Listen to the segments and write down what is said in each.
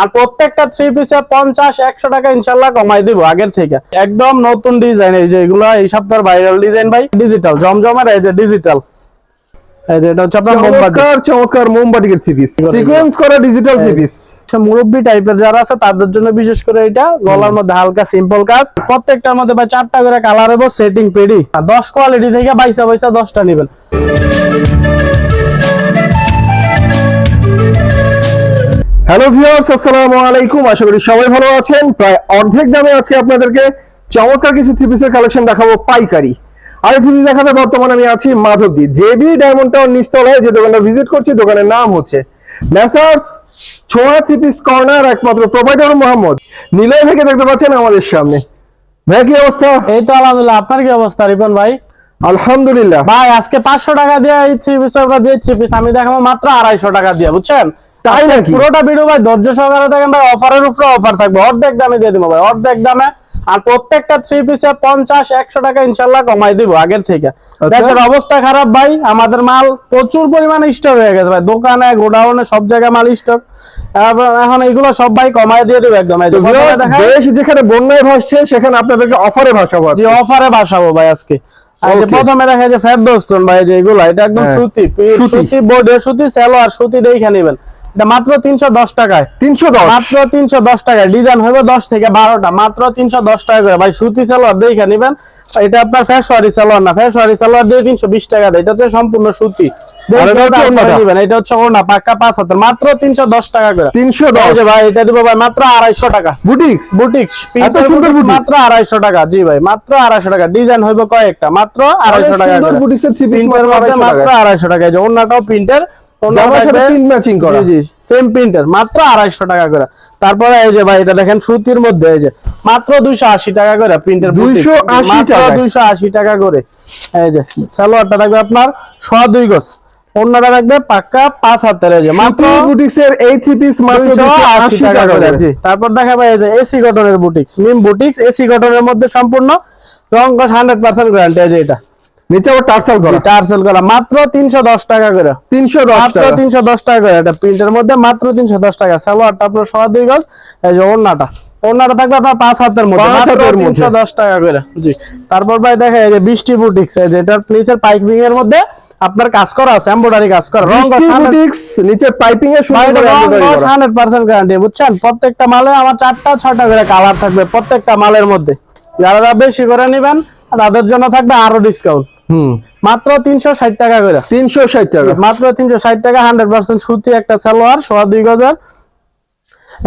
আর প্রত্যেকটা থ্রি পিসে পঞ্চাশ একশো টাকা ইনশাল্লাহ কমাই দিব আগের থেকে। একদম নতুন ডিজাইন এই যে এগুলো এই সপ্তাহের ভাইরাল ডিজাইন ভাই ডিজিটাল জমজমের এই যে ডিজিটাল আচ্ছা, টাইপের যারা আছে তাদের জন্য বিশেষ করে এটা গলার মধ্যে হালকা সিম্পল কাজ। প্রত্যেকটার মধ্যে ভাই চারটা করে কালার হবে সেটিং পেডি দশ কোয়ালিটি থেকে দশটা নেবেন। হ্যালো ভিউয়ার্স আসসালামু আলাইকুম। আশা করি সবাই ভালো আছেন। প্রায় অর্ধেক দামে আজকে আপনাদেরকে চমৎকার কিছু থ্রি পিসের কালেকশন দেখাবো পাইকারি। আর থ্রি পিস দেখাতে বর্তমানে আমি আছি মাধবদী। জেবি ডায়মন্ড টাউন নিচতলায় যে দোকানটা ভিজিট করছি দোকানের নাম হচ্ছে messrs Chhoya three piece corner একমাত্র প্রোভাইডার মোহাম্মদ। নিলয় থেকে দেখতে পাচ্ছেন আমাদের সামনে। ভাই কি অবস্থা? এই তো আলহামদুলিল্লাহ। আপনার কি অবস্থা রিপন ভাই? আলহামদুলিল্লাহ। ভাই আজকে পাঁচশো টাকা দিয়ে এই থ্রি পিস যে থ্রি পিস আমি দেখাবো মাত্র আড়াইশো টাকা দিয়ে বুঝছেন? তাই নাকি? পুরোটা ভিডিও ভাই ধৈর্য সহকারে দেখেন ভাই অফারের উপরে অফার থাকবে। অর্ধেক দামে দিয়ে দিব ভাই অর্ধেক দামে। আর প্রত্যেকটা থ্রি পিসে পঞ্চাশ একশো টাকা ইনশাল্লাহ কমাই দিব আগের থেকে। দেশের অবস্থা খারাপ ভাই আমাদের মাল প্রচুর পরিমাণে স্টক হয়ে গেছে ভাই দোকানে গোডাউনে সব জায়গায় মাল স্টক এখন এইগুলো সব ভাই কমাই দিয়ে দেবো একদম। যে দেশ যেখানে বন্যায় ভাসছে সেখানে আপনাদেরকে অফারে ভাসাবো জি অফারে বাসাবো ভাই আজকে। আর যে. প্রথমে দেখা যায় ফেরদৌস্তন ভাই যে এগুলো এটা একদম হ্যাঁ, সুতি সুতি। বোর্ডে সুতি সেলোয়ার সুতি দেখে নেবেন। এটা মাত্র টাকায়। মাত্র তিনশো দশ টাকায়। ডিজাইন হবে থেকে বারোটা। মাত্র তিনশো দশ টাকা করে। ভাই সুতি সালোয়ার দেখে নেবেন। এটা আপনার ফ্যাশওয়ারি সালোয়ার না। ফ্যাশওয়ারি সালোয়ার দিয়ে তিনশো বিশ টাকা দেয়। এটা হচ্ছে সম্পূর্ণ সুতি। এটা হচ্ছে ওড়নাটা? নিবেন এটা হচ্ছে ওড়না পাক্কা পাঁচ হাতের। মাত্র তিনশো দশ টাকা করে। তিনশো এই দশ যে ভাই এটা দিব ভাই মাত্র আড়াইশো টাকা। বুটিক্স? বুটিক্স। এত সুন্দর বুটিক্স? মাত্র আড়াইশো টাকা। জি ভাই মাত্র আড়াইশো টাকা। ডিজাইন কয়েকটা। মাত্র আড়াইশো টাকা সুন্দর করে। বুটিক্সের থ্রি পিস মাত্র আড়াইশো টাকা এই যে অন্যটাও প্রিন্টের সেম প্রিন্টের মাত্র আড়াইশো টাকা করে। তারপরে এই যে ভাই এটা দেখেন সুতির মধ্যে এই যে মাত্র টাকা করে প্রিন্টের 280 টাকায়। দুইশো আশি টাকা করে। এই যে সালোয়ারটা থাকবে আপনার গজ। অন্যটা থাকবে পাক্কা পাঁচ হাতের এই যে মাত্র মাত্র বুটিক্স এর এই থ্রি পিস মাত্র 280 280 টাকা করে। জি। তারপর দেখা যায় যে এসি কটনের বুটিক্স মিম বুটিক্স এসি কটনের মধ্যে সম্পূর্ণ রং কস হান্ড্রেড পার্সেন্ট গ্যারান্টি আছে এটা। নিচে আবার টার্সাল করা। টার্সেল করা। মাত্র তিনশো দশ টাকা করে। তিনশো দশ মাত্র টাকা। তিনশো দশ টাকা করে এটা প্রিন্টের মধ্যে মাত্র তিনশো দশ টাকা। সালোয়ারটা আপনার সোয়া দুই গজ এই যে ওড়নাটা। ওড়নাটা থাকবে আপনার পাঁচ হাতের মধ্যে মাত্র টাকা করে। জি। তারপর ভাই যায় যে বৃষ্টি বুটিক্স এই যে এটার নিচের পাইপিং এর মধ্যে আপনার কাজ করা আছে এমব্রয়ডারি কাজ করা। রং বুটিক্স নিচে পাইপিং এ সুন্দর করে embroidery করা। হান্ড্রেড পার্সেন্ট গ্যারান্টি বুঝছেন? প্রত্যেকটা মালে আমার চারটা ছয়টা করে কালার থাকবে প্রত্যেকটা মালের মধ্যে। যারা বেশি করে নেবেন তাদের জন্য থাকবে আরও ডিসকাউন্ট হুম। মাত্র তিনশো ষাট টাকা করে। তিনশো ষাট টাকা। মাত্র তিনশো ষাট টাকা হান্ড্রেড পার্সেন্ট সুতি একটা সালোয়ার সোয়া দুই গজার।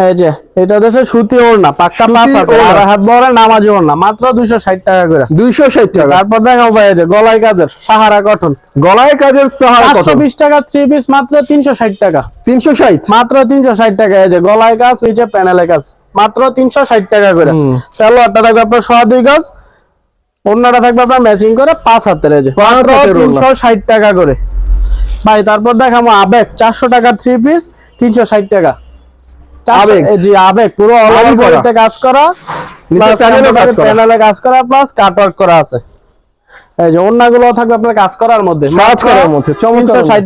এই যে এটা হচ্ছে সুতি ওড়না পাক্কা সুতি হাত। আর হাত বড় নামাজি ওড়না মাত্র দুইশো ষাট টাকা করে। দুইশো ষাট টাকা। তারপর দেখাও ভাই যে গলায় কাজের সাহারা কটন গলায় কাজের সাহারা পাঁচশো বিশ টাকা থ্রি পিস মাত্র তিনশো ষাট টাকা। তিনশো ষাট? মাত্র তিনশো ষাট টাকা এই যে গলায় কাজ নিচে প্যানেলে কাজ। মাত্র তিনশো ষাট টাকা করে। সালোয়ারটা থাকবে আপনার সোয়া দুই অন্যটা থাকবে আপনার ম্যাচিং করে পাঁচ হাতের এই যে। তিনশো ষাট টাকা করে। ভাই তারপর দেখাবো আবেগ। চারশো টাকা থ্রি পিস তিনশো ষাট টাকা। আবেগ? জি আবেগ পুরো অল ওভার কাজ করা। প্লাস প্যানেলে কাজ করা। প্লাস কাটওয়ার্ক করা আছে। এই যে থাকবে আপনার কাজ করার মধ্যে কাজ করার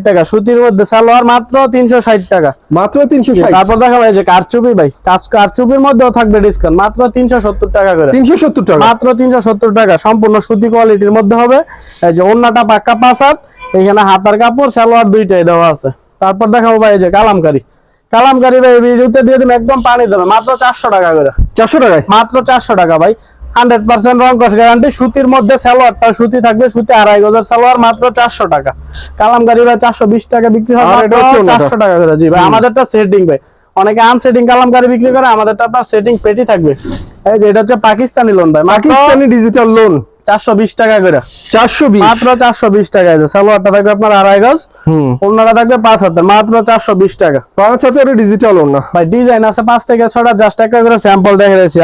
টাকা সুতির মধ্যে সালোয়ার মাত্র টাকা। মাত্র তারপর দেখা যে কারচুপি ভাই কাজ কারচুপির মধ্যেও থাকবে ডিসকাউন্ট মাত্র টাকা করে। টাকা। মাত্র টাকা সম্পূর্ণ সুতি কোয়ালিটির মধ্যে হবে। এই যে অন্যটা পাক্কা পাঁচ এখানে হাতার কাপড় সালোয়ার দুইটাই দেওয়া আছে। তারপর দেখাবো ভাই এই যে কালামকারি। কালামকারি ভাই ভিডিওতে দিয়ে দিন একদম পানি দেবে মাত্র চারশো টাকা করে। চারশো টাকায়? মাত্র চারশো টাকা ভাই। হান্ড্রেড পার্সেন্ট রং কস গ্যারান্টি। সুতির মধ্যে সালোয়ারটা সুতি থাকবে সুতি আড়াই গজের সালোয়ার মাত্র চারশো টাকা। কালামকারি ভাই চারশো বিশ টাকা বিক্রি হয়। চারশো টাকা করে। জি ভাই আমাদেরটা সেটিং ভাই। অনেকে আনসেটিং কালামকারি বিক্রি করে আমাদেরটা আপনার সেটিং পেটি থাকবে। এই যে এটা হচ্ছে পাকিস্তানি লোন ভাই। পাকিস্তানি ডিজিটাল লোন চারশো বিশ টাকা করে। মাত্র চারশো বিশ টাকা আছে সালোয়ারটা থাকবে আপনার আড়াই গজ। হুম। অন্যটা থাকবে পাঁচ হাতে মাত্র চারশো বিশ টাকা। পাঁচ হাতের ডিজিটাল ভাই ডিজাইন আছে পাঁচ থেকে জাস্ট একটা করে স্যাম্পল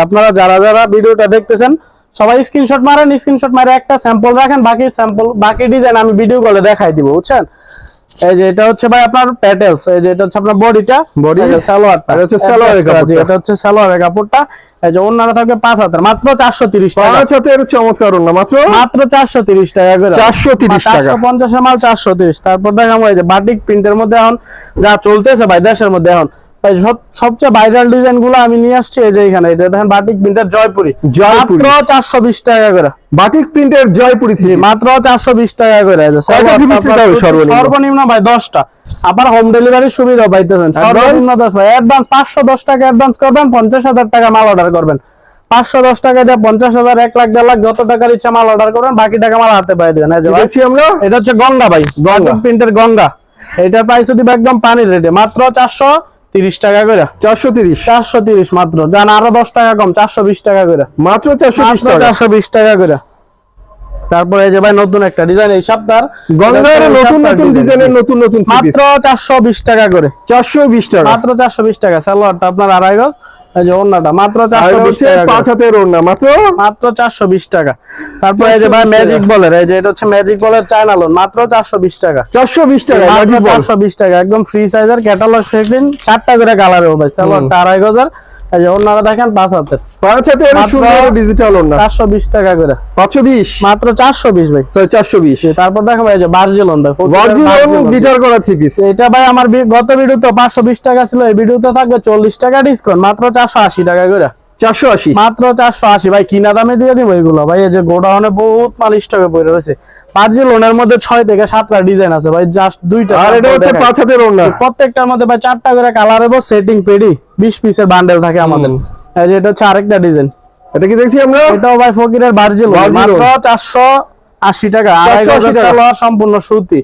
আপনারা যারা যারা ভিডিওটা দেখতেছেন সবাই স্ক্রিনশট মারেন স্ক্রিনশট মারে একটা স্যাম্পল রাখেন বাকি স্যাম্পল বাকি ডিজাইন আমি ভিডিও কলে দেখাই দিব বুঝছেন? এই যে এটা হচ্ছে ভাই আপনার প্যাটেলস এই যে এটা হচ্ছে আপনার বডিটা বডি সালোয়ারটা। এটা হচ্ছে সালোয়ারের কাপড়টা। এটা হচ্ছে সালোয়ারের কাপড়টা এই যে অন্যরা থাকবে পাঁচ হাতের মাত্র চারশো তিরিশ টাকা। 5000 এর চমৎকার না মাত্র? মাত্র চারশো তিরিশ টাকা করে। 430 টাকা। চারশো পঞ্চাশের মাল চারশো তিরিশ তারপর দেখাবো এই যে বাটিক প্রিন্টের মধ্যে এখন যা চলতেছে ভাই দেশের মধ্যে এখন। সবচেয়ে ভাইরাল ডিজাইনগুলো আমি নিয়ে আসছি এই যে এখানে। এটা দেখেন বাটিক প্রিন্টার জয়পুরি। মাত্র চারশো বিশ টাকা করে। বাটিক প্রিন্টের জয়পুরি থ্রি মাত্র চারশো বিশ টাকা করে সর্বনিম্ন? ভাই দশটা। আবার হোম ডেলিভারি সুবিধা পাইতেছেন। সর্বনিম্ন দশ ভাই। অ্যাডভান্স পাঁচশো দশ টাকা অ্যাডভান্স করবেন পঞ্চাশ হাজার টাকা মাল অর্ডার করবেন। পাঁচশো দশ টাকা দিয়ে পঞ্চাশ হাজার এক লাখ দেড় লাখ যত টাকার ইচ্ছা মাল অর্ডার করবেন বাকি টাকা মাল হাতে পাই দেবেন। আমরা। এটা হচ্ছে গঙ্গা ভাই। গঙ্গা। প্রিন্টের গঙ্গা। এটা প্রাইস দিবে একদম পানির রেটে মাত্র চারশো তিরিশ টাকা করে। চারশো তিরিশ। চারশো তিরিশ মাত্র। যান আরও দশ টাকা কম চারশো বিশ টাকা করে। মাত্র চারশো বিশ টাকা। চারশো বিশ টাকা করে। তারপরে এই যে ভাই নতুন একটা ডিজাইন এই সপ্তাহ গঙ্গার নতুন নতুন ডিজাইনের নতুন নতুন মাত্র চারশো বিশ টাকা করে। চারশো বিশ টাকা। মাত্র চারশো বিশ টাকা। সালোয়ারটা আপনার আড়াই গজ। এই যে ওন্নাটা মাত্র আর চারশো বিশ হচ্ছে টাকা পাঁচ হাতের ওড়না মাত্র? মাত্র চারশো বিশ টাকা। তারপরে এই যে ভাই ম্যাজিক। বলের এই যে এটা হচ্ছে ম্যাজিক বলের চায়না লোন মাত্র চারশো বিশ টাকা। চারশো বিশ টাকা। বিশ টাকা একদম ফ্রি সাইজের ক্যাটালগ সেটিং চারটা করে কালার হবে সালোয়ারটা এই যে ওনারা দেখেন পাঁচ হাতের। পাঁচ হাতের সুন্দর ডিজিটাল চারশো বিশ টাকা করে। পাঁচশো বিশ? মাত্র চারশো বিশ ভাই। সরি চারশো বিশ। তারপর দেখো ভাই এই যে বার্জিলন ভাই অরিজিনাল গিটার করা থ্রি পিস এটা ভাই আমার গত ভিডিওতে পাঁচশো বিশ টাকা ছিল এই ভিডিওতে থাকবে চল্লিশ টাকা ডিসকাউন্ট মাত্র চারশো আশি টাকা করে। চারশো আশি। মাত্র চারশো আশি। ভাই কিনা দামে দিয়ে দিব এগুলো? ভাই এই যে গোডাউনে বহুত মাল স্টকে পড়ে রয়েছে। বার্জিলনের মধ্যে ছয় থেকে সাতটা ডিজাইন আছে ভাই জাস্ট দুইটা আর এটা হচ্ছে পাঁচ হাতের ওড়না প্রত্যেকটার মধ্যে ভাই চারটা করে কালার হবে সেটিং পেডি বিশ পিসের বান্ডেল থাকে আমাদের। এই যে এটা হচ্ছে আরেকটা ডিজাইন এটা কি দেখছি আমরা? এটাও ভাই ফকিরের বার্জিল। মাত্র চারশো আশি টাকা। আড়াই 480 গজের টাকা। সালোয়ার সম্পূর্ণ সুতি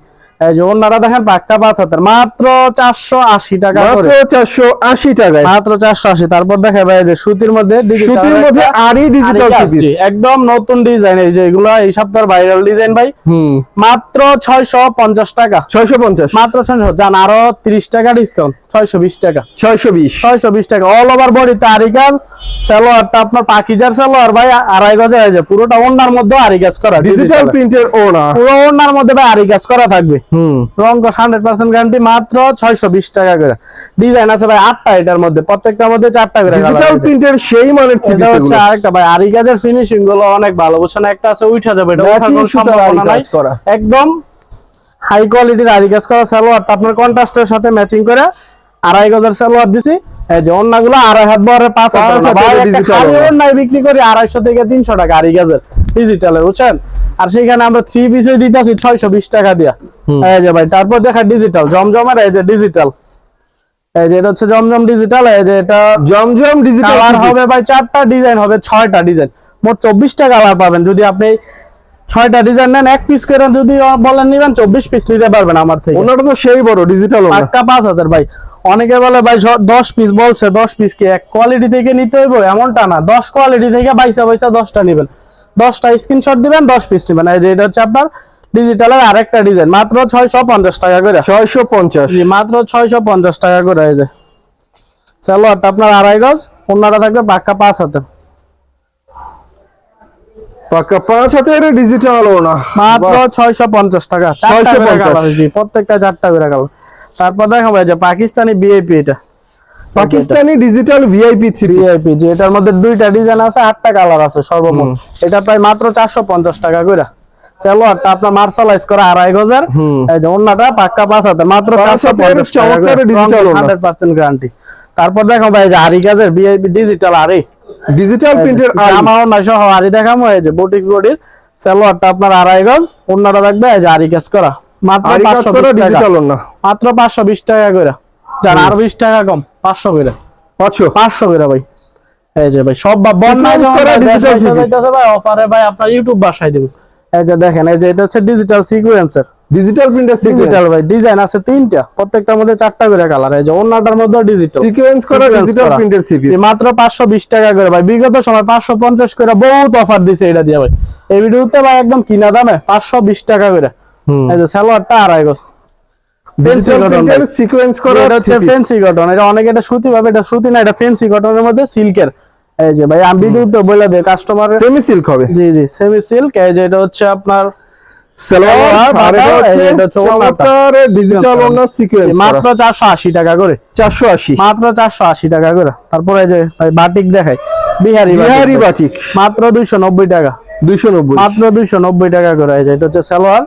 ওনারা দেখেন পাক্কা পাঁচ হাতের। মাত্র চারশো আশি টাকা মাত্র চারশো আশি টাকায়। মাত্র চারশো আশি। তারপর দেখা এই যে সুতির মধ্যে সুতির মধ্যে আরই ডিজিটাল একদম নতুন ডিজাইন এই যে এগুলো এই সপ্তাহের ভাইরাল ডিজাইন ভাই। মাত্র ছয়শো পঞ্চাশ টাকা। ছয়শো পঞ্চাশ। মাত্র ছয়শো জান আরও তিরিশ টাকা ডিসকাউন্ট ছয়শো বিশ টাকা। ছয়শো বিশ। ছয়শো বিশ টাকা। অল ওভার বডিতে আরি কাজ। সালোয়ারটা আপনার পাকিজার সালোয়ার ভাই আড়াই গজে হয়ে যায়। পুরোটা ওনার মধ্যে আরি কাজ করা ডিজিটাল প্রিন্টের ওড়না। পুরো ওনার মধ্যে ভাই আরি কাজ করা থাকবে। হুম। রং হান্ড্রেড পার্সেন্ট গ্যারান্টি মাত্র ছয়শো বিশ টাকা করে। ডিজাইন আছে ভাই আটটা এটার মধ্যে। প্রত্যেকটার মধ্যে চারটা করে ডিজিটাল প্রিন্টের সেই মানের এটা হচ্ছে আরেকটা ভাই আরি কাজের ফিনিশিংগুলো অনেক ভালো। বুঝছেন একটা আছে উঠা যাবে। এটা ওঠার কোনো সম্ভাবনা নাই। একদম হাই কোয়ালিটির আরি কাজ করা সালোয়ারটা। আপনার কন্ট্রাস্টের সাথে ম্যাচিং করে আড়াই গজের সালোয়ার দিছি। যে অন্যগুলো আড়াই হাত বরে পাঁচ হাত বিক্রি করি আড়াইশো থেকে তিনশো টাকা আরি গাজের ডিজিটালের বুঝছেন? আর সেখানে আমরা থ্রি পিসে দিতেছি ছয়শো বিশ টাকা দিয়া। এই যে ভাই তারপর দেখা ডিজিটাল জমজমের এই যে ডিজিটাল এই যে এটা হচ্ছে জমজম ডিজিটাল এই যে এটা জমজম ডিজিটাল কালার হবে ভাই চারটা ডিজাইন হবে ছয়টা ডিজাইন মোট চব্বিশটা কালার পাবেন। যদি আপনি ছয়টা ডিজাইন নেন এক পিস করে যদি বলেন নিবেন চব্বিশ পিস নিতে পারবেন আমার থেকে। ওনাটা তো সেই বড় ডিজিটাল পাক্কা পাঁচ হাজার ভাই। অনেকে বলে ভাই দশ পিস বলছে দশ পিস কি এক কোয়ালিটি থেকে নিতে হইব? এমনটা না। দশ কোয়ালিটি থেকে বাইসা বাইসা দশটা নিবেন। দশটা স্ক্রিনশট দিবেন দশ পিস নিবেন। এই যে এটা হচ্ছে আপনার ডিজিটালের আরেকটা ডিজাইন মাত্র ছয়শো পঞ্চাশ টাকা করে। ছয়শো পঞ্চাশ। মাত্র ছয়শো পঞ্চাশ টাকা করে এই যে। সালোয়ারটা আপনার আড়াই গজ অন্যটা থাকবে পাক্কা পাঁচ হাতে। পাক্কা পাঁচ হাতের ডিজিটাল ওড়না। মাত্র ছয়শো পঞ্চাশ টাকা। চারটা করে 650 কালার জি প্রত্যেকটা চারটা করে কালার। তারপর দেখাবো যে পাকিস্তানি বিএপি এটা। Pakistani digital VIP three VIP যে এটার মধ্যে দুইটা ডিজাইন আছে আটটা কালার আছে সর্বমোট। এটা প্রায় মাত্র চারশো পঞ্চাশ টাকা করে সালোয়ারটা আপনার মার্শালাইজ করা আড়াই গজার। হুম। এই যে অন্যটা পাক্কা পাঁচ হাতে মাত্র চারশো পঞ্চাশ টাকা চমৎকার digital ওড়না। হান্ড্রেড পার্সেন্ট গ্যারান্টি তারপর দেখো ভাই যে আরি গাজের ভিআইপি ডিজিটাল আরি ডিজিটাল প্রিন্টের জামা অন্য সহ আরি দেখামো এই যে বুটিক্স বডির সালোয়ারটা আপনার আড়াই গজ অন্যটা থাকবে এই যে আরি কাজ করা। মাত্র আরি কাজ পাঁচশো করা বিশ টাকা। ডিজিটাল মাত্র বিশ টাকা করে। যার আরও বিশ টাকা কম পাঁচশো করে। পাঁচশো? পাঁচশো করে ভাই। এই যে ভাই সব বা বন্যায় Sequence যখন করা ভাই অফারে ভাই আপনার ইউটিউব বাসায় দিব। এই যে দেখেন এই যে এটা হচ্ছে ডিজিটাল সিকোয়েন্সার ডিজিটাল প্রিন্টের ডিজিটাল ভাই ডিজাইন আছে তিনটা। প্রত্যেকটার মধ্যে চারটা করে কালার এই যে অন্যটার মধ্যে ডিজিটাল সিকোয়েন্স করা ডিজিটাল প্রিন্টের থ্রি পিস মাত্র পাঁচশো বিশ টাকা করে ভাই। বিগত সময় পাঁচশো পঞ্চাশ করে বহুত অফার দিছে এটা দিয়ে ভাই। এই ভিডিওতে ভাই একদম কিনা দামে পাঁচশো বিশ টাকা করে। এই যে সালোয়ারটা আড়াই গজ। ফেন্সি ডিজিটাল কটন প্রিন্টের সিকোয়েন্স করা এটা হচ্ছে ফেন্সি কটন এটা অনেকে এটা সুতি ভাবে এটা সুতি না এটা ফেন্সি কটনের মধ্যে সিল্কের এই যে ভাই আমি ভিডিওতে বলে দেই কাস্টমার সেমি সিল্ক হবে। জি জি সেমি সিল্ক এই যে এটা হচ্ছে আপনার সালোয়ার সালোয়ার, আর এটা বাটা, এই হচ্ছে এটা হচ্ছে ওড়নাটা। চমৎকার ডিজিটাল করা। ওড়না সিকোয়েন্স মাত্র চারশো আশি টাকা করে। চারশো আশি। মাত্র চারশো আশি টাকা করে। তারপরে যে বাটিক দেখাই। বিহারি বিহারি বাটিক মাত্র দুইশো নব্বই টাকা। দুইশো নব্বই। মাত্র দুইশো নব্বই টাকা করে। এই যে এটা হচ্ছে সালোয়ার।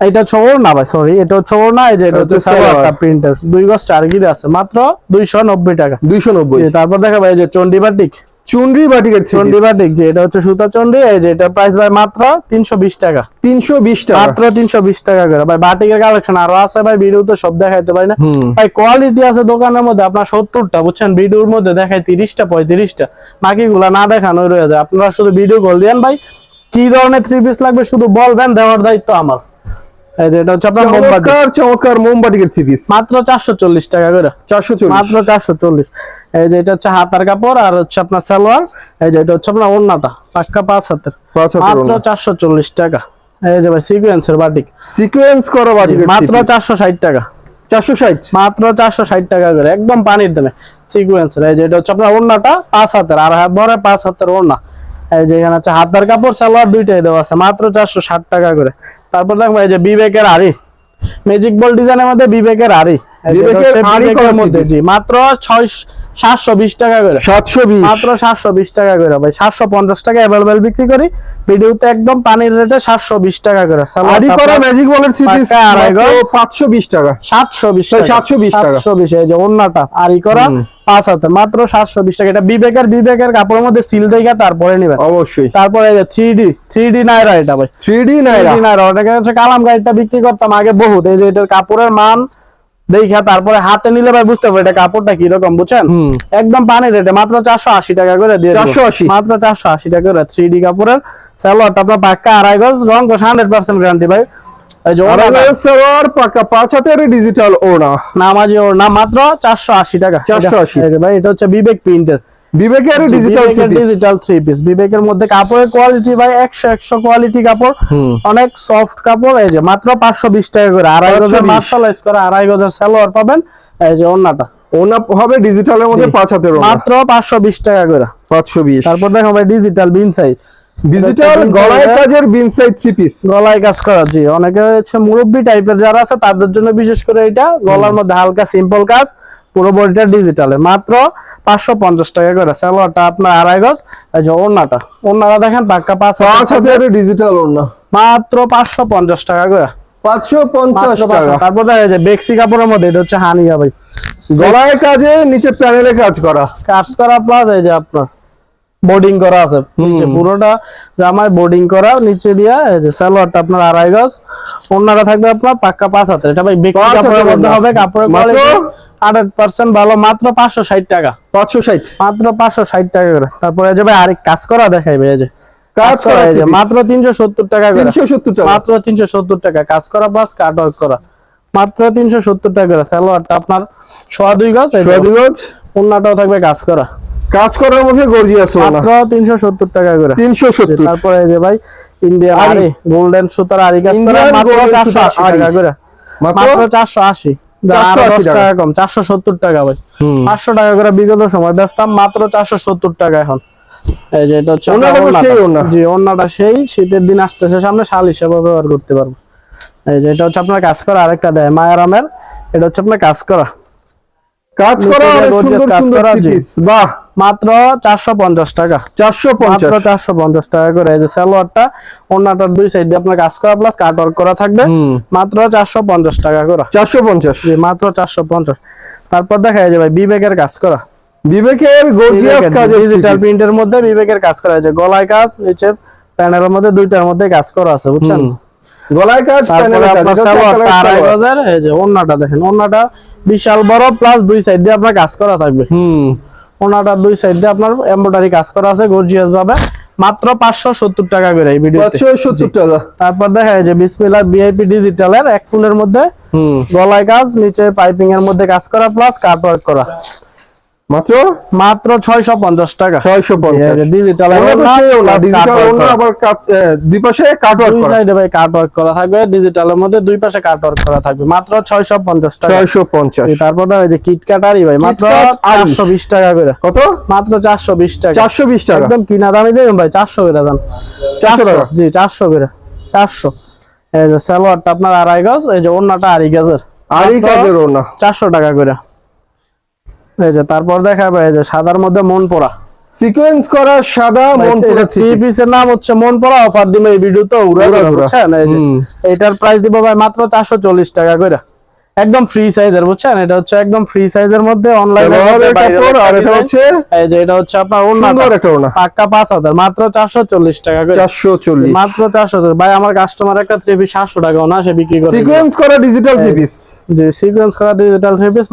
এটা ছবর না ভাই সরি এটা ছবর না এই যে এটা হচ্ছে সালোয়ারটা প্রিন্টার দুই গজ চার গিরে আছে মাত্র দুইশো নব্বই টাকা। দুইশো নব্বই জি, তারপর দেখা ভাই এই যে চন্ডিবাটিক চুনরি বাটিকের চন্ডিবাটিক যে এটা হচ্ছে সুতা চন্ডি এই যে এটা প্রাইস ভাই মাত্র তিনশো বিশ টাকা। তিনশো বিশ টাকা। মাত্র তিনশো বিশ টাকা করে। ভাই বাটিকের কালেকশন আরও আছে ভাই ভিডিওতে সব দেখাইতে পারি না। ভাই কোয়ালিটি আছে দোকানের মধ্যে আপনার সত্তরটা বুঝছেন? ভিডিওর মধ্যে দেখায় তিরিশটা পঁয়ত্রিশটা। বাকিগুলা না দেখানো রয়ে যায়। আপনারা শুধু ভিডিও কল দিয়েন ভাই কি ধরনের থ্রি পিস লাগবে শুধু বলবেন দেওয়ার দায়িত্ব আমার। এটা হচ্ছে আপনার মোমবাতি। চমৎকার চমৎকার মোমবাটিকের মাত্র টাকা করে। মাত্র চারশো চল্লিশ। এই যে এটা হচ্ছে হাতার কাপড় আর হচ্ছে আপনার সালোয়ার। এই যে এটা হচ্ছে আপনার ওড়নাটা পাক্কা পাঁচ হাতের। মাত্র ওড়না। চারশো চল্লিশ টাকা। এই যে ভাই সিকুয়েন্সের বাটিক সিকোয়েন্স করা মাত্র টাকা। মাত্র টাকা একদম পানির দামে। সিকুয়েন্সের এই যে এটা হচ্ছে আপনার ওড়নাটা পাঁচ হাতের। আর ভরে পাঁচ হাতের ওড়না। এই যে এখানে হচ্ছে হাতের কাপড় সালোয়ার দুইটাই দেওয়া আছে মাত্র চারশো ষাট টাকা করে। তারপর দেখব এই যে বিবেকের আড়ি ম্যাজিক বল ডিজাইনের মধ্যে বিবেকের আড়ি আড়ি মাত্র ছয় সাতশো বিশ টাকা করে। সাতশো বিশ। মাত্র সাতশো বিশ টাকা করে ভাই সাতশো পঞ্চাশ টাকা অ্যাভেলেবেল বিক্রি করি। ভিডিওতে একদম পানির রেটে সাতশো বিশ টাকা করে। আড়ি করা ম্যাজিক বলের পাঁচশো বিশ টাকা। সাতশো বিশ তাই টাকা। 720 টাকা। সাতশো বিশ এই যে ওন্নাটা আরি করা। পাঁচ হাতে মাত্র সাতশো বিশ টাকা। এটা বিবেকের বিবেকের কাপড়ের মধ্যে সিল দেখা তারপরে নিবেন। অবশ্যই। তারপরে থ্রি ডি থ্রি ডি নাইরা এটা ভাই। থ্রি ডি নাইরা? নাইরা। ওটাকে হচ্ছে কালাম গাড়িটা বিক্রি করতাম আগে বহুত। এই যে এটার কাপড়ের মান দেখা তারপরে হাতে নিলে ভাই বুঝতে পারবে এটা কাপড়টা কীরকম বুঝছেন? একদম পানি রেটে। মাত্র চারশো আশি টাকা করে দিয়ে দেবো। 480 মাত্র চারশো আশি টাকা করে থ্রি ডি কাপড়ের। সালোয়ারটা আপনার পাক্কা আড়াই গজ রং হান্ড্রেড পার্সেন্ট গ্যারান্টি ভাই। ডিজিটাল ওড়না। নামাজি মাত্র চারশো আশি টাকা। 480 এই ভাই এটা হচ্ছে বিবেক প্রিন্টের বিবেকের ডিজিটাল ডিজিটাল থ্রি পিস বিবেকের মধ্যে কাপড়ের কোয়ালিটি ভাই একশো একশো কোয়ালিটি কাপড়। অনেক সফট কাপড়। এই যে মাত্র পাঁচশো বিশ টাকা করে। আড়াই গজের 520 মার্শালাইজ করে আড়াই গজের সালোয়ার পাবেন। এই যে ওড়না হবে ডিজিটালের মধ্যে পাঁচ হাতের মাত্র পাঁচশো বিশ টাকা করে। পাঁচশো বিশ। তারপর দেখো ভাই ডিজিটাল বিনসাই ডিজিটাল গলায় কাজের বিনসাইড থ্রি পিস গলায় কাজ করা জি। অনেকে হচ্ছে মুরব্বী টাইপের যারা আছে তাদের জন্য বিশেষ করে এটা গলার মধ্যে হালকা সিম্পল কাজ পুরো বডিটা ডিজিটালে মাত্র পাঁচশো পঞ্চাশ টাকা করে। সালোয়ারটা আপনার আড়াই গজ। এই যে ওড়নাটা। ওড়নাটা দেখেন পাক্কা পাঁচ পাঁচ হাতের ডিজিটাল ওড়না। মাত্র পাঁচশো পঞ্চাশ টাকা করে। পাঁচশো পঞ্চাশ টাকা। তারপর দেখা যায় বেক্সি কাপড়ের মধ্যে এটা হচ্ছে হানিয়া ভাই। গলায় কাজে নিচে প্যানেলে কাজ করা। কাজ করা প্লাস এই যে আপনার। বোর্ডিং করা আছে। নিচে পুরোটা জামায় বোর্ডিং করা নিচে দিয়া এই যে সালোয়ারটা আপনার আড়াই গজ ওড়নাটা থাকবে আপনার পাক্কা পাঁচ হাতের। এটা ভাই পাঁচ কাপড়ের মধ্যে হবে কাপড়ের কোয়ালিটি পার্সেন্ট ভালো মাত্র পাঁচশো ষাট টাকা। পাঁচশো ষাট? মাত্র পাঁচশো ষাট টাকা করে। তারপরে এই যে ভাই আরেক কাজ করা দেখাইবে এই যে। কাজ করা এই যে মাত্র তিনশো সত্তর টাকা করে। তিনশো সত্তর টাকা। মাত্র তিনশো সত্তর টাকা। কাজ করা প্লাস কাট ওয়ার্ক করা। মাত্র তিনশো সত্তর টাকা করে। সালোয়ারটা আপনার সোয়া দুই গজ সোয়া দুই গজ। ওড়নাটাও থাকবে কাজ করা। কাজ করার মধ্যে গর্জিয়াস মাত্র তিনশো সত্তর টাকা করে। তিনশো সত্তর। তারপরে এই যে ভাই আরি। আরি গোল্ডেন সুতার আরি কাজ করা মাত্র golden চারশো সুতার আশি আরি। টাকা করে। মাত্র? মাত্র চারশো আশি। 480 টাকা। কম চারশো সত্তর টাকা ভাই। হুম। পাঁচশো টাকা করে বিগত সময় বেচতাম মাত্র চারশো সত্তর টাকা এখন। এই যে এটা হচ্ছে সেই জি ওড়নাটা সেই শীতের দিন আসতেছে সামনে শাল হিসেবে ব্যবহার করতে পারব। এই যে এটা হচ্ছে আপনার কাজ করা আরেকটা দেয় মায়ারামের এটা হচ্ছে আপনার কাজ করা। কাজ করা সুন্দর সুন্দর বাহ। মাত্র চারশো পঞ্চাশ টাকা। চারশো মাত্র পঞ্চাশ চারশো পঞ্চাশ টাকা করে এই যে সালোয়ারটা ওড়নাটার দুই সাইডে আপনার কাজ করা প্লাস কাট ওয়ার্ক করা থাকবে। মাত্র চারশো পঞ্চাশ টাকা করে। চারশো পঞ্চাশ। মাত্র চারশো পঞ্চাশ। তারপর দেখা যায় ভাই বিবেকের কাজ করা। বিবেকের গর্জিয়াস কাজের ডিজিটাল। প্রিন্টের মধ্যে বিবেকের কাজ করা। আছে গলায় কাজ নিচে প্যানেলের মধ্যে দুইটার মধ্যে কাজ করা আছে বুঝছেন। গলায় কাজ কাজ, এই যে ওড়নাটা দেখেন ওড়নাটা বিশাল বড় প্লাস দুই সাইড দিয়ে আপনার কাজ করা থাকবে। হুম। ওনাটার দুই সাইড দিয়ে আপনার এমব্রয়ডারি কাজ করা আছে গর্জিয়াস ভাবে। মাত্র পাঁচশো সত্তর টাকা করে এই ভিডিওতে পাঁচশো সত্তর টাকা। তারপর দেখা যায় যে বিসমিল্লাহ বিআইপি ডিজিটালের এক ফুলের মধ্যে হুম। গলায় কাজ নিচে পাইপিং এর মধ্যে কাজ করা প্লাস কাট ওয়ার্ক করা। মাত্র? মাত্র ছয়শো পঞ্চাশ টাকা। ছয়শো পঞ্চাশ। ডিজিটাল ডিজিটাল আবার কাট- আহ, দুই পাশে কাট ওয়ার্ক করা। সাইডে ভাই কাট ওয়ার্ক করা থাকবে ডিজিটালের মধ্যে দুই পাশে কাট ওয়ার্ক করা থাকবে। মাত্র ছয়শো পঞ্চাশ টাকা। ছয়শো পঞ্চাশ। তারপর দেখা যায় যে কিটকাট আরি ভাই মাত্র টাকা করে। কত? মাত্র চারশো বিশ টাকা। চারশো বিশ টাকা। একদম কিনা দামই দেবেন ভাই চারশো করে দেন চারশো টাকা? জি চারশো করে। চারশো। এই যে সালোয়ারটা আপনার আড়াই গজ এই যে ওড়নাটা আড়াই গজের। মাত্র কাজের ওড়না। চারশো টাকা করে। এই যে তারপর দেখা এই যে সাদার মধ্যে মন পড়া সিকোয়েন্স করা সাদা মন পড়া থ্রি পিসের নাম হচ্ছে মন পড়া অফার দিবে এই ভিডিও তো উড়া। এটার প্রাইস দিব ভাই মাত্র চারশো চল্লিশ টাকা করে একদম ফ্রি সাইজের বুঝছেন? এটা হচ্ছে একদম ফ্রি সাইজের মধ্যে অনলাইন আর এটা হচ্ছে এই যে এটা হচ্ছে আপনার সুন্দর একটা ওনা পাক্কা পাঁচ হাজার মাত্র চারশো চল্লিশ টাকা করে। চারশো চল্লিশ। মাত্র চারশো ভাই আমার কাস্টমার একটা থ্রি পিস সাতশো টাকা না সে বিক্রি করে সিকোয়েন্স করা ডিজিটাল থ্রি পিস জি সিকোয়েন্স করা ডিজিটাল থ্রি পিস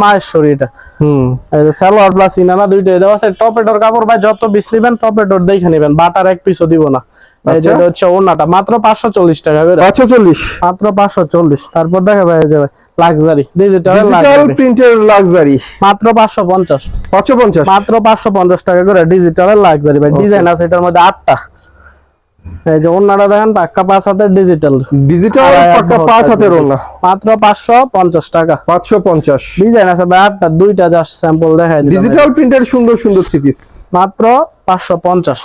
এটা। হুম। এই যে সালোয়ার প্লাস ইনানা দুইটাই দেওয়া আছে। টপেটোর কাপড় ভাই যত পিস নিবেন টপেটোর দেখে নেবেন। বাটার এক পিসও দিব না। আচ্ছা। হচ্ছে ওড়নাটা। মাত্র পাঁচশো চল্লিশ টাকা করে। পাঁচশো চল্লিশ। মাত্র পাঁচশো চল্লিশ। তারপর দেখা ভাই যাবে লাক্সারি ডিজিটাল প্রিন্টের লাক্সারি মাত্র পাঁচশো পঞ্চাশ। পাঁচশো পঞ্চাশ। মাত্র পাঁচশো পঞ্চাশ টাকা করে ডিজিটাল লাক্সারি ভাই ডিজাইন আছে এটার মধ্যে আটটা। যে ওড়নাটা দেখেন পাক্কা পাঁচ হাতের ডিজিটাল ডিজিটাল পাক্কা পাঁচ। হাতের ওনা মাত্র পাঁচশো পঞ্চাশ টাকা। পাঁচশো পঞ্চাশ। ডিজাইন আছে ভাই আটটা দুইটা জাস্ট স্যাম্পল দেখাই ডিজিটাল প্রিন্টের সুন্দর সুন্দর থ্রি পিস মাত্র পাঁচশো পঞ্চাশ।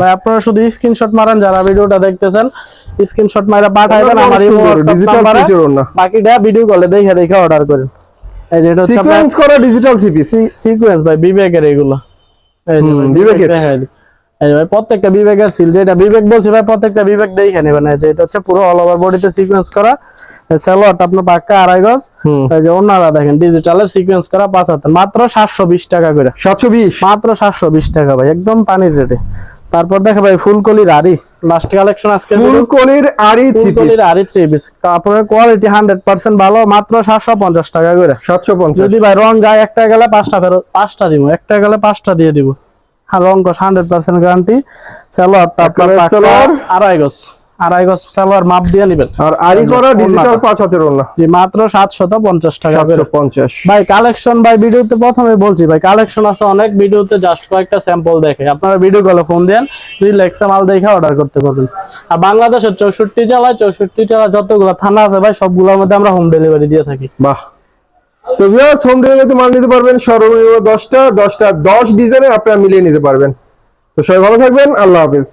ভাই আপনারা শুধু স্ক্রিনশট মারেন যারা ভিডিওটা দেখতেছেন স্ক্রিনশট মারা পাঠাইবেন আমার ইমো ডিজিটাল প্রিন্টের ওনা বাকিটা ভিডিও কলে দেখে দেখে অর্ডার করেন। এই যে এটা সিকোয়েন্স করা ডিজিটাল থ্রি পিস সিকোয়েন্স ভাই বিবেকের এগুলো। বিবেকের। দিই। এই যে ভাই প্রত্যেকটা বিবেকের সিল যেটা বিবেক বলছে ভাই প্রত্যেকটা বিবেক যে এটা হচ্ছে পুরো অল ওভার বডিতে সিকোয়েন্স করা সালোয়ারটা আপনার পাক্কা আড়াই গজ। এই যে ওনারা দেখেন ডিজিটালের সিকোয়েন্স করা পাঁচ মাত্র সাতশো বিশ টাকা করে। সাতশো বিশ? মাত্র সাতশো বিশ টাকা ভাই একদম পানির রেটে তারপর দেখে ভাই ফুলকলির আরি লাস্ট কালেকশন আজকে ফুলকলির পিস ফুলকলির আরি থ্রি পিস কাপড়ের কোয়ালিটি হান্ড্রেড পার্সেন্ট ভালো মাত্র সাতশো পঞ্চাশ টাকা করে। সাতশো পঞ্চাশ। যদি ভাই রং যায় একটা গেলে পাঁচটা ফেরত পাঁচটা দিব একটা গেলে পাঁচটা দিয়ে দিব। রং হান্ড্রেড পার্সেন্ট গ্যারান্টি। আপনার আড়াই আড়াই গজ সালোয়ার মাপ দিয়ে নিবেন। আর আরি করা ডিজিটাল পাঁচ হাতের জি মাত্র সাতশত পঞ্চাশ টাকা ভাই কালেকশন ভাই ভিডিওতে প্রথমে বলছি ভাই কালেকশন আছে অনেক। ভিডিওতে জাস্ট কয়েকটা স্যাম্পল দেখে। আপনারা ভিডিও কলে ফোন দেন রিল্যাক্সে মাল দেখে অর্ডার করতে পারবেন। আর বাংলাদেশের চৌষট্টি জেলায় চৌষট্টি জেলা যতগুলো থানা আছে ভাই সবগুলোর মধ্যে আমরা হোম ডেলিভারি দিয়ে থাকি। বাহ। তো ভিউয়ার্স হোম ডেলিভারিতে মাল নিতে পারবেন সর্বনিম্ন দশটা দশটা দশ ডিজাইনে আপনারা মিলিয়ে নিতে পারবেন। তো সবাই ভালো থাকবেন, আল্লাহ হাফেজ।